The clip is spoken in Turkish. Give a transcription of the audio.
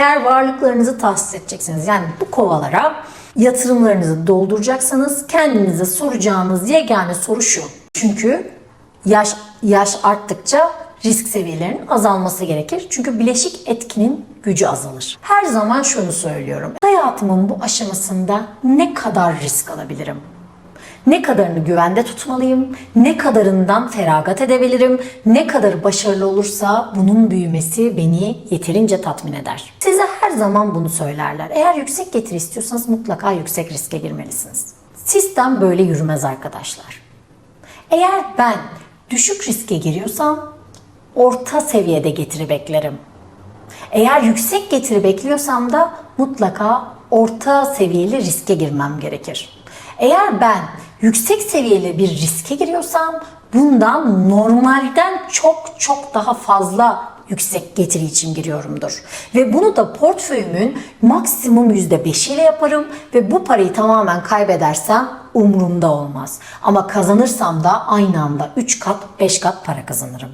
Eğer varlıklarınızı tahsis edeceksiniz yani bu kovalara yatırımlarınızı dolduracaksanız kendinize soracağınız yegane soru şu. Çünkü yaş yaş arttıkça risk seviyelerinin azalması gerekir. Çünkü bileşik etkinin gücü azalır. Her zaman şunu söylüyorum. Hayatımın bu aşamasında ne kadar risk alabilirim? Ne kadarını güvende tutmalıyım, ne kadarından feragat edebilirim, ne kadar başarılı olursa bunun büyümesi beni yeterince tatmin eder. Her zaman bunu söylerler. Eğer yüksek getiri istiyorsanız mutlaka yüksek riske girmelisiniz. Sistem böyle yürümez arkadaşlar. Eğer ben düşük riske giriyorsam orta seviyede getiri beklerim. Eğer yüksek getiri bekliyorsam da mutlaka orta seviyeli riske girmem gerekir. Eğer ben yüksek seviyeli bir riske giriyorsam bundan normalden çok çok daha fazla yüksek getiri için giriyorumdur. Ve bunu da portföyümün maksimum %5 ile yaparım ve bu parayı tamamen kaybedersem umurumda olmaz. Ama kazanırsam da aynı anda 3 kat 5 kat para kazanırım.